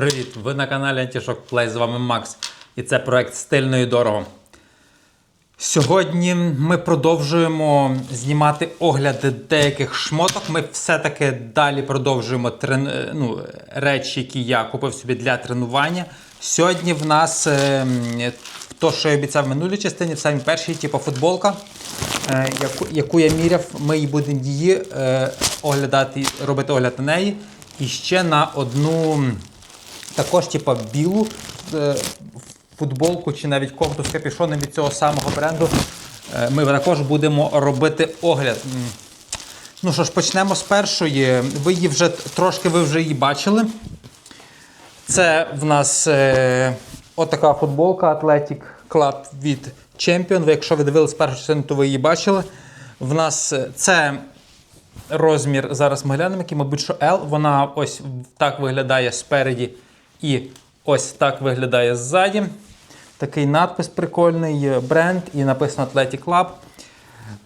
Привіт! Ви на каналі Antishock Play, з вами Макс. І це проект Стильно і дорого. Сьогодні ми продовжуємо знімати огляди деяких шмоток. Ми все-таки далі продовжуємо трен... ну, речі, які я купив собі для тренування. Сьогодні в нас е, то, що я обіцяв в минулій частині, в самій першій, типу футболка, е, яку, яку я міряв. Ми її будемо її е, оглядати, робити огляд на неї. І ще на одну також, типу, білу е, футболку чи навіть кофту з капюшоном від цього самого бренду. Е, Ми також будемо робити огляд. Ну що ж, почнемо з першої. Ви її вже трошки ви вже її бачили. Це в нас е, отака футболка Athletic Club від Champion. Ви, якщо ви дивились першу частину, то ви її бачили. В нас е, це розмір, зараз ми глянемо, який, мабуть, що L. Вона ось так виглядає спереді і ось так виглядає ззаді. Такий надпис прикольний, бренд, і написано Athletic Club.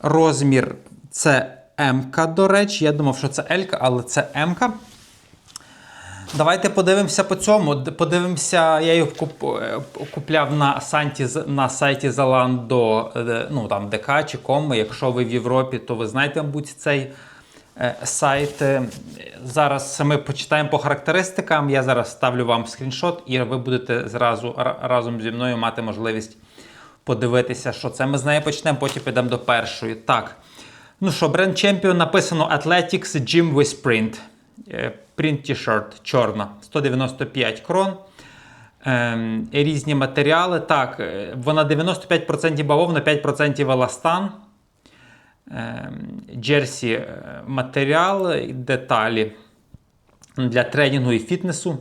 Розмір це М, до речі. Я думав, що це L, але це М. Давайте подивимося по цьому. Подивимося, я куп, е, купляв на сайті, на сайті Zalando, е, ну там ДК чи Ком. Якщо ви в Європі, то ви знаєте, мабуть, цей е, сайт. Е, Зараз ми почитаємо по характеристикам. Я зараз ставлю вам скріншот, і ви будете зразу разом зі мною мати можливість подивитися, що це. Ми з неї почнемо, потім підемо до першої. Так. Ну що, бренд Champion написано Athletics Gym with Print. Е, Print T-shirt чорна, 195 крон. Ем, різні матеріали. Так, вона 95% бавовна, 5% еластан. Ем, Джерсі е, матеріал, і деталі для тренінгу і фітнесу.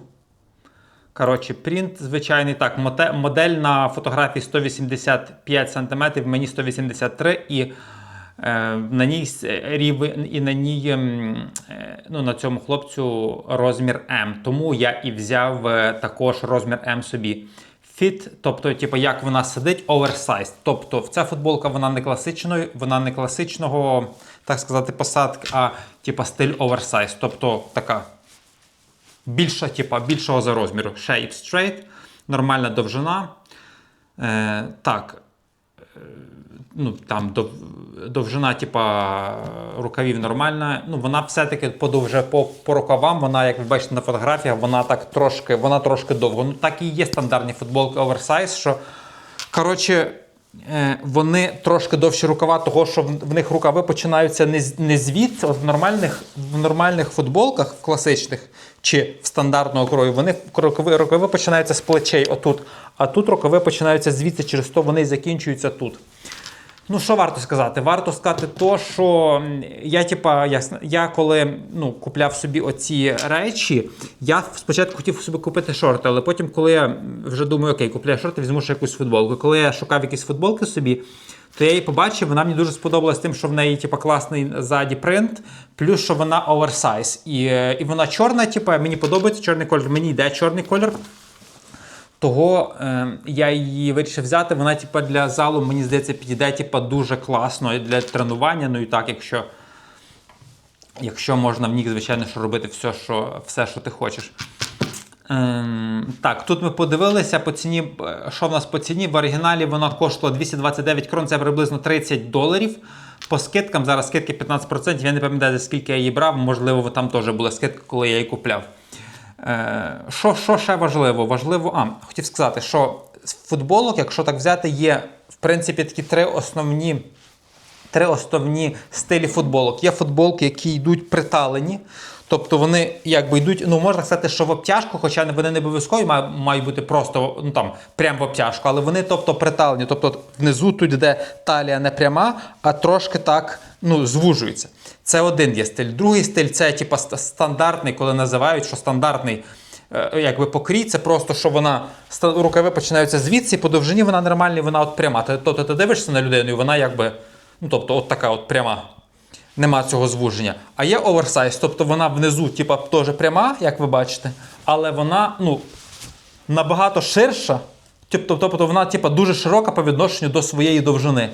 Коротше, принт звичайний. Так, модель на фотографії 185 см, мені 183 і е, на ній рівень, і на ній ем, е, ну, на цьому хлопцю розмір М. Тому я і взяв е, також розмір М собі. Fit, тобто, типу, як вона сидить, оверсайз. Тобто, ця футболка вона не класичної, вона не класичного, так сказати, посадки, а типу, стиль оверсайз. Тобто така більша, типа, більшого за розміру. Shape straight, нормальна довжина. Е, так. Ну, там довжина, типа, рукавів нормальна. Ну, вона все-таки подовже по, по рукавам, вона, як ви бачите на фотографіях, вона так трошки, вона трошки довго. Ну, так і є стандартні футболки оверсайз, що. Коротше, вони трошки довші рукава, того, що в, них рукави починаються не звідси, от в нормальних, в нормальних футболках, в класичних чи в стандартного крою, вони рукави, рукави починаються з плечей отут. А тут рукави починаються звідси, через то вони закінчуються тут. Ну, що варто сказати? Варто сказати то, що я, типа, ясно, я коли ну, купляв собі оці речі, я спочатку хотів собі купити шорти, але потім, коли я вже думаю, окей, купляю шорти, візьму ще якусь футболку. Коли я шукав якісь футболки собі, то я її побачив, вона мені дуже сподобалась тим, що в неї типа, класний ззаді принт, плюс що вона оверсайз. І, е, і вона чорна, типа, мені подобається чорний кольор, мені йде чорний кольор. Того е, я її вирішив взяти. Вона, типа, для залу, мені здається, підійде типа, дуже класно для тренування. Ну і так, якщо, якщо можна в ній, звичайно, що робити все, що, все, що ти хочеш. Ем, так, тут ми подивилися по ціні, е, що в нас по ціні. В оригіналі вона коштувала 229 крон, це приблизно 30 доларів. По скидкам, зараз скидки 15%. Я не пам'ятаю, за скільки я її брав, можливо, там теж була скидка, коли я її купляв. Е, Що, що ще важливо? Важливо, а, хотів сказати, що футболок, якщо так взяти, є в принципі такі три основні. Три основні стилі футболок. Є футболки, які йдуть приталені. Тобто вони якби йдуть, ну можна сказати, що в обтяжку, хоча вони не обов'язково ма- мають бути просто ну там прямо в обтяжку, але вони тобто приталені. Тобто внизу тут йде талія не пряма, а трошки так ну, звужується. Це один є стиль. Другий стиль це типа стандартний, коли називають, що стандартний е, якби покрій, це просто, що вона рукави починаються звідси, і по довжині вона нормальна, вона от пряма. Тобто ти дивишся на людину, і вона якби, ну тобто, от така от пряма. Нема цього звуження. А є оверсайз, тобто вона внизу, типа, теж пряма, як ви бачите, але вона ну, набагато ширша. Тобто, тобто вона типа, дуже широка по відношенню до своєї довжини.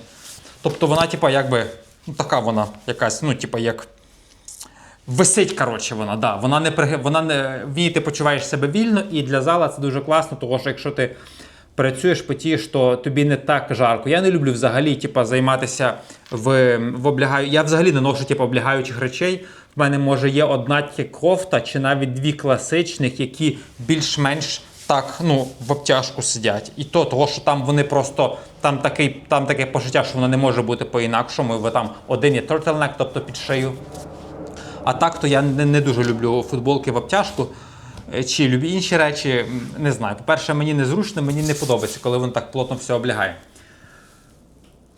Тобто вона, типа, якби, ну, така вона якась, ну, типа, як Висить, коротше, вона, да. Вона не вона не в ній ти почуваєш себе вільно, і для зала це дуже класно, тому що якщо ти працюєш, потієш, то тобі не так жарко. Я не люблю взагалі, типа, займатися в, в облягаю. Я взагалі не ношу типу, облягаючих речей. В мене може є одна кофта, чи навіть дві класичних, які більш-менш так ну, в обтяжку сидять. І то, того, що там вони просто там такий, там таке пошиття, що воно не може бути по-інакшому. ви там один є turtleneck, тобто під шию. А так то я не, не дуже люблю футболки в обтяжку. Е, Чи люблю інші речі, не знаю. По-перше, мені незручно, мені не подобається, коли воно так плотно все облягає.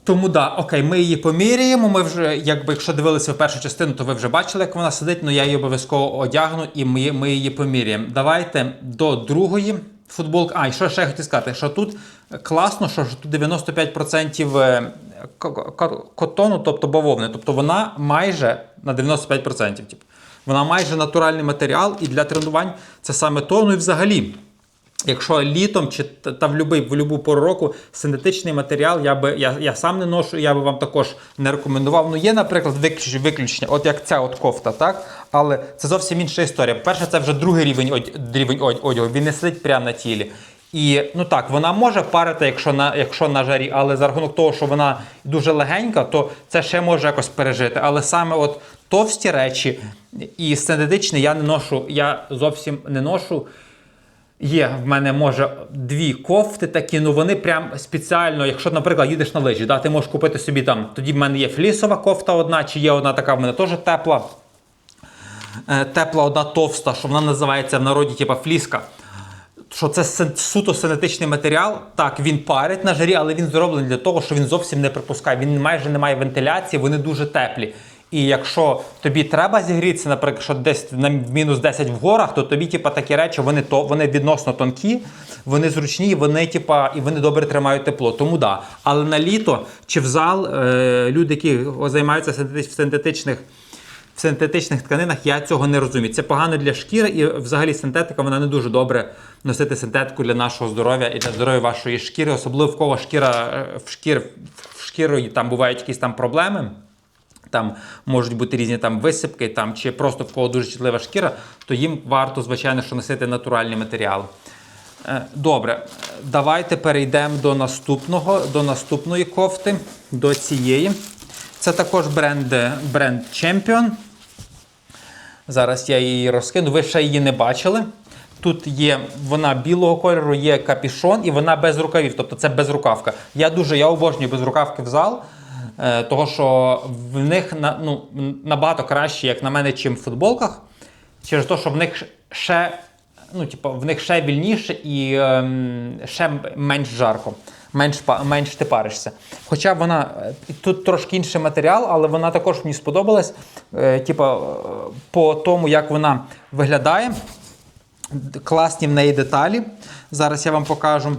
Тому да, окей, ми її поміряємо. Ми вже, якби якщо дивилися в першу частину, то ви вже бачили, як вона сидить, але я її обов'язково одягну і ми, ми її поміряємо. Давайте до другої футболки. А, і що ще я хотів сказати, що тут класно, що тут 95% е, ко- ко- котону, тобто бавовни. Тобто вона майже на 95%. Типу. Вона майже натуральний матеріал, і для тренувань це саме то. Ну і взагалі. Якщо літом чи та в любий, в любу пору року синтетичний матеріал, я би я, я сам не ношу, я би вам також не рекомендував. Ну є, наприклад, виключ- виключення, от як ця от кофта, так? Але це зовсім інша історія. Перше, це вже другий рівень одь- рівень одягу. Він не сидить прямо на тілі. І ну так, вона може парити, якщо на якщо на жарі, але за рахунок того, що вона дуже легенька, то це ще може якось пережити. Але саме от товсті речі і синтетичні я не ношу, я зовсім не ношу. Є в мене може дві кофти такі, ну вони прям спеціально, якщо, наприклад, їдеш на лижі, да, ти можеш купити собі там. Тоді в мене є флісова кофта одна, чи є одна така в мене теж тепла. Е, тепла одна товста, що вона називається в народі типа фліска. Що це суто синтетичний матеріал. Так, він парить на жарі, але він зроблений для того, що він зовсім не припускає. Він майже не має вентиляції, вони дуже теплі. І якщо тобі треба зігрітися, наприклад, що десь на мінус 10 в горах, то тобі, типа, такі речі, вони то вони відносно тонкі, вони зручні, вони, типа, і вони добре тримають тепло. Тому да. Але на літо чи в зал е, люди, які займаються в синтетичних в синтетичних тканинах я цього не розумію. Це погано для шкіри, і взагалі синтетика вона не дуже добре носити синтетику для нашого здоров'я і для здоров'я вашої шкіри, особливо в кого шкіра е, в шкір в шкірою там бувають якісь там проблеми. Там можуть бути різні там висипки, там чи просто в кого дуже чутлива шкіра, то їм варто, звичайно, що носити натуральні матеріали. Е, Добре, давайте перейдемо до наступного, до наступної кофти, до цієї. Це також бренд, бренд Champion. Зараз я її розкину. Ви ще її не бачили. Тут є вона білого кольору, є капішон, і вона без рукавів, тобто це безрукавка. Я дуже я обожнюю безрукавки в зал, того що в них ну, набагато краще, як на мене, чим в футболках. Через те, що в них ще, ну, типу, в них ще вільніше і ем, ще менш жарко. Менш, менш ти паришся. Хоча вона е, тут трошки інший матеріал, але вона також мені сподобалась. Е, типу, е, по тому, як вона виглядає. Класні в неї деталі. Зараз я вам покажу.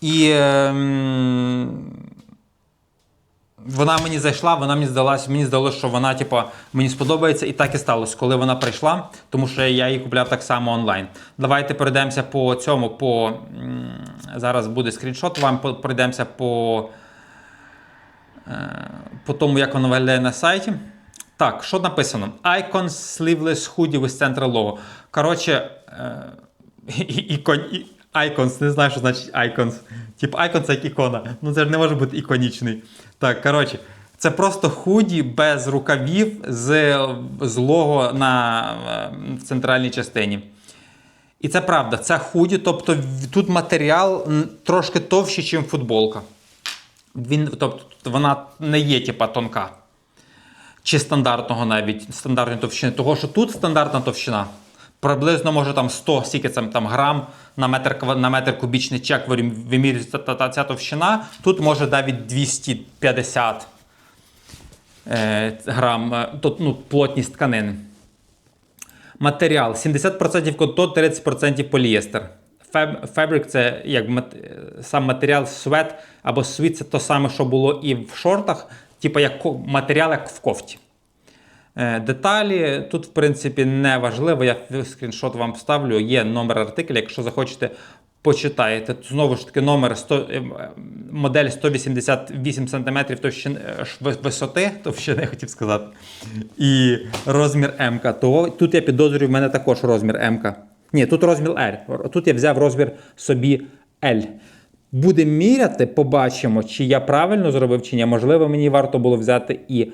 І ем, вона мені зайшла, вона мені здалась, мені здалося, що вона, типу, мені сподобається, і так і сталося, коли вона прийшла, тому що я її купляв так само онлайн. Давайте пройдемося по цьому. по... Зараз буде скріншот, вам пройдемося по, е, по тому, як воно виглядає на сайті. Так, що написано? Icon Sleeveless Hoodie with Central Logo. Коротше, е, і- і- і- Icons, не знаю, що значить Icons. Тип Icon це як ікона. Ну це ж не може бути іконічний. Так, коротше, це просто худі без рукавів з, з лого на е, в центральній частині. І це правда, це худі, тобто тут матеріал трошки товщий, ніж футболка. Він, тобто вона не є типа тонка. Чи стандартного навіть стандартної товщини. Того, що тут стандартна товщина приблизно може там 100, скільки це там грам на метр, на метр кубічний чек вимірюється та, та, ця товщина. Тут може навіть 250 е, грам, е, тут, ну, плотність тканини. Матеріал 70% котон, 30% полієстер. Фабрик це як е, сам матеріал свет або світ це те саме, що було і в шортах, типу як матеріал, як в кофті. Е, Деталі тут, в принципі, не важливо. Я скріншот вам вставлю. Є номер артикля. Якщо захочете почитаєте. Знову ж таки, номер 100, е, модель 188 см товщини, е, ш- ви- висоти, товщини, хотів сказати, і розмір М. То тут я підозрюю, в мене також розмір М. Ні, тут розмір L. Тут я взяв розмір собі L. Будемо міряти, побачимо, чи я правильно зробив, чи ні. Можливо, мені варто було взяти і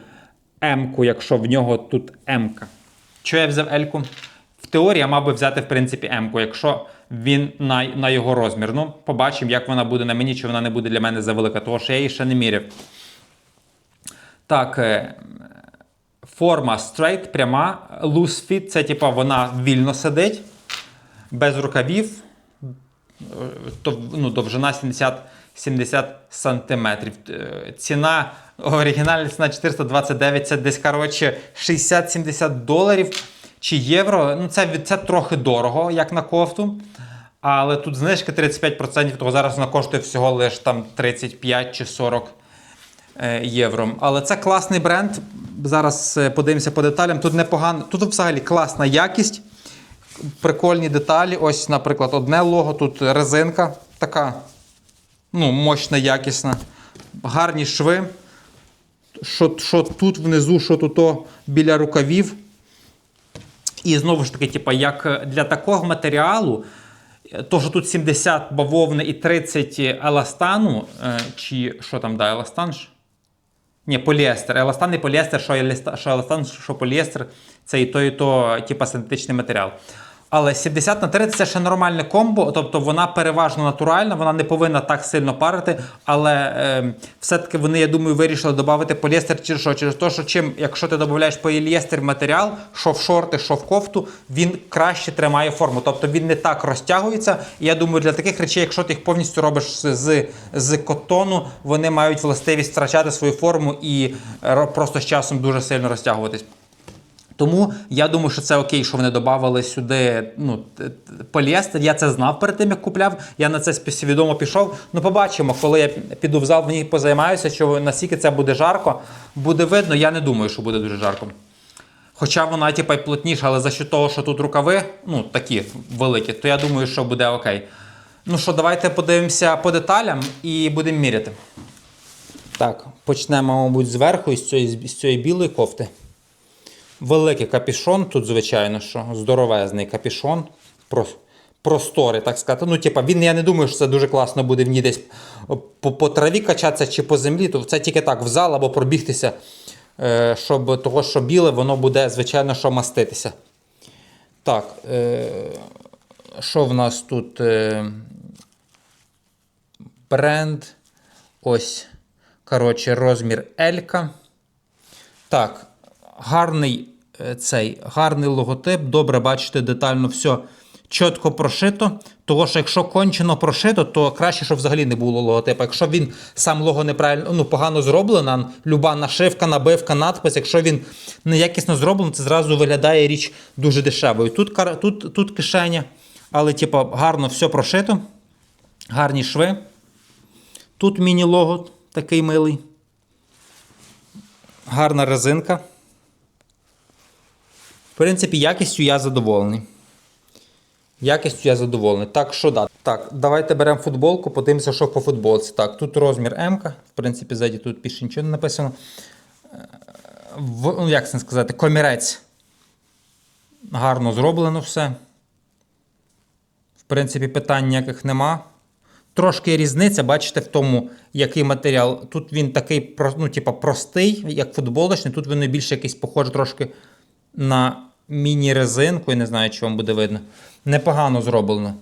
М-ку, якщо в нього тут М-ка. Що я взяв L-ку? В теорії я мав би взяти, в принципі, М-ку, якщо він на, на його розмір. Ну, побачимо, як вона буде на мені, чи вона не буде для мене завелика, тому що я її ще не міряв. Так, е, форма straight, пряма, loose fit, це типа вона вільно сидить, без рукавів, то, ну, довжина 70, 70 сантиметрів. Е, Ціна, оригінальна ціна 429, це десь, коротше, 60-70 доларів чи євро. Ну, це, це трохи дорого, як на кофту. Але тут знижка 35%, то зараз вона коштує всього лише там 35 чи 40 е, євро. Але це класний бренд. Зараз е, подивимося по деталям. Тут непогано, тут взагалі класна якість прикольні деталі. Ось, наприклад, одне лого, тут резинка така, ну, мощна, якісна. Гарні шви. Що, що тут внизу, що тут біля рукавів. І знову ж таки, типа, як для такого матеріалу, е, то, що тут 70 бавовни і 30 еластану, е, чи що там, да, еластан? Ні, поліестер. Еластан і поліестер, що, еластан, що поліестер, це і то, і то, типа, синтетичний матеріал. Але 70 на 30 це ще нормальне комбо, тобто вона переважно натуральна, вона не повинна так сильно парити. Але е, все-таки вони, я думаю, вирішили додати поліестер через що? Через те, що чим, якщо ти додаєш поліестер матеріал, що в шорти, що в кофту, він краще тримає форму. Тобто він не так розтягується. І я думаю, для таких речей, якщо ти їх повністю робиш з, з, котону, вони мають властивість втрачати свою форму і е, просто з часом дуже сильно розтягуватись. Тому я думаю, що це окей, що вони додавали сюди ну, поліестер. Я це знав перед тим, як купляв. Я на це свідомо пішов. Ну, побачимо, коли я піду в зал, в ній позаймаюся, що наскільки це буде жарко. Буде видно, я не думаю, що буде дуже жарко. Хоча вона, типа, й плотніша, але за що того, що тут рукави, ну, такі великі, то я думаю, що буде окей. Ну що, давайте подивимося по деталям і будемо міряти. Так, почнемо, мабуть, зверху із цієї, з цієї білої кофти. Великий капішон, тут, звичайно, що здоровезний капішон. Про, просторий, так сказати. Ну, типа, він, я не думаю, що це дуже класно буде в ній десь по, по траві качатися чи по землі. То це тільки так в зал або пробігтися, е, щоб того, що біле, воно буде, звичайно, що маститися. Так, е, що в нас тут? Е, бренд. Ось. Коротше, розмір L. Так, гарний е, цей гарний логотип. Добре, бачите, детально все чітко прошито. Того що якщо кончено прошито, то краще, щоб взагалі не було логотипу. Якщо він сам лого неправильно, ну погано зроблена, люба нашивка, набивка, надпис, якщо він неякісно зроблений, це зразу виглядає річ дуже дешевою. Тут, тут, тут кишеня, але типу, гарно все прошито. Гарні шви. Тут міні-лого такий милий. Гарна резинка. В принципі, якістю я задоволений. Якістю я задоволений. Так, що да. Так, давайте беремо футболку, подивимося, що по футболці. Так, тут розмір М. В принципі, ззаді тут більше нічого не написано. В, ну, як це сказати, комірець. Гарно зроблено все. В принципі, питань ніяких нема. Трошки різниця, бачите, в тому, який матеріал. Тут він такий ну, типа, простий, як футболочний. Тут він більше якийсь похожий трошки на міні-резинку. Я не знаю, чи вам буде видно. Непогано зроблено.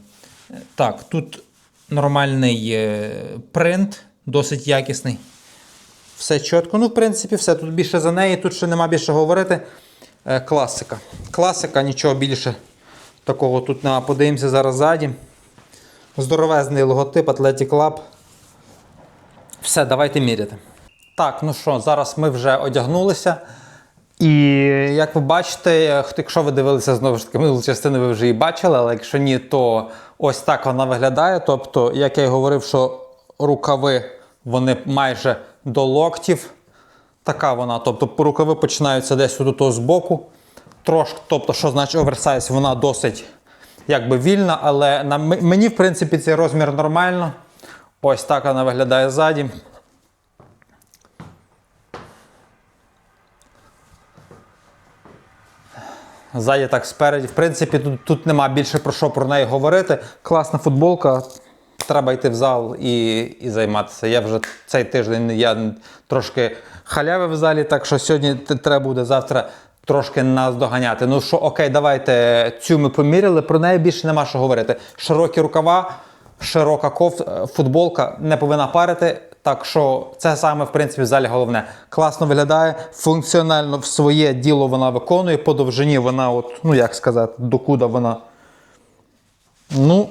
Так, тут нормальний е, принт, досить якісний. Все чітко. Ну, в принципі, все. Тут більше за неї, тут ще нема більше говорити. Е, Класика. Класика, нічого більше такого тут нема. Подивимося зараз ззаді. Здоровезний логотип Athletic Club. Все, давайте міряти. Так, ну що, зараз ми вже одягнулися. І як ви бачите, якщо ви дивилися знову ж таки минулу частину, ви вже її бачили, але якщо ні, то ось так вона виглядає. Тобто, як я і говорив, що рукави вони майже до локтів. Така вона. Тобто рукави починаються десь тут з боку. Трошки, тобто, що значить оверсайз, вона досить якби вільна, але на, мені, в принципі, цей розмір нормально. Ось так вона виглядає ззаді. Ззаді так спереді. В принципі, тут, тут нема більше про що про неї говорити. Класна футболка. Треба йти в зал і, і займатися. Я вже цей тиждень я трошки халявив в залі, так що сьогодні треба буде завтра трошки нас доганяти. Ну що, окей, давайте цю ми поміряли, про неї більше нема що говорити. Широкі рукава, широка ков, е, футболка не повинна парити. Так що це саме в принципі в залі головне. Класно виглядає, функціонально в своє діло вона виконує. По довжині вона, от, ну як сказати, докуди вона. Ну,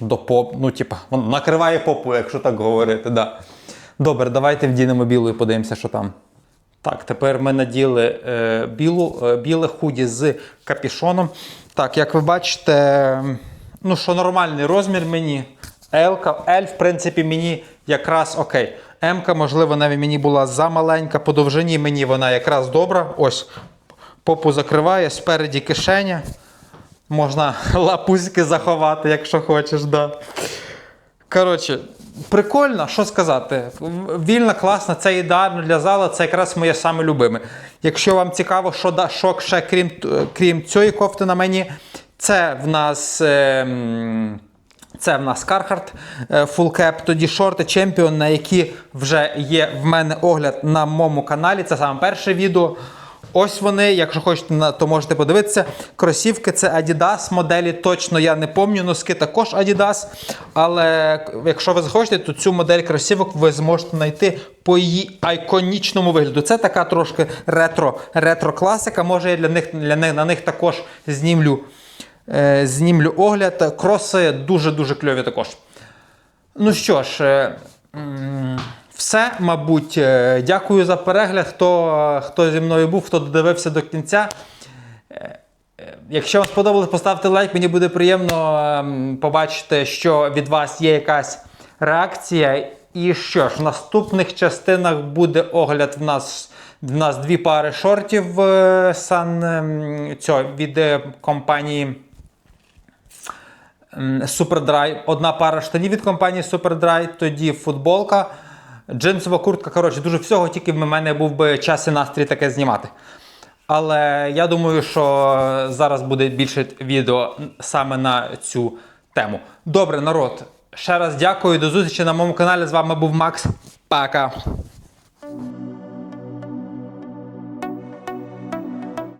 до поп, ну, типа, вона накриває попу, якщо так говорити. Да. Добре, давайте вдінемо білу і подивимося, що там. Так, тепер ми наділи е, білу, е, біле худі з капішоном. Так, як ви бачите, ну що нормальний розмір мені. L, L, в принципі, мені якраз окей. М, можливо, навіть мені була замаленька. По довжині мені вона якраз добра. Ось попу закриває, спереді кишеня. Можна лапузьки заховати, якщо хочеш, да. Коротше, прикольно, що сказати. Вільна, класна, це ідеально для зала, це якраз моє саме любиме. Якщо вам цікаво, що, да, що ще крім, крім цієї кофти на мені, це в нас. Е, це в нас Carhartt е, Full Cap, тоді шорти Champion, на які вже є в мене огляд на моєму каналі. Це саме перше відео. Ось вони, якщо хочете, то можете подивитися. Кросівки це Adidas, моделі точно я не пам'ятаю, носки також Adidas. Але якщо ви захочете, то цю модель кросівок ви зможете знайти по її айконічному вигляду. Це така трошки ретро, ретро-класика. Може, я для них, для них, на них також знімлю, знімлю огляд. Кроси дуже-дуже кльові також. Ну що ж, е, все, мабуть, Е, дякую за перегляд. Хто, хто зі мною був, хто додивився до кінця. Е, е, Якщо вам сподобалось, поставте лайк. Мені буде приємно ем, побачити, що від вас є якась реакція. І що ж, в наступних частинах буде огляд в нас. В нас дві пари шортів е, сан, ем, цього, від е, компанії. Superdry, одна пара штанів від компанії Superdry, тоді футболка, джинсова куртка. Коротше, дуже всього, тільки в мене був би час і настрій таке знімати. Але я думаю, що зараз буде більше відео саме на цю тему. Добре, народ. Ще раз дякую, до зустрічі на моєму каналі. З вами був Макс. Пока.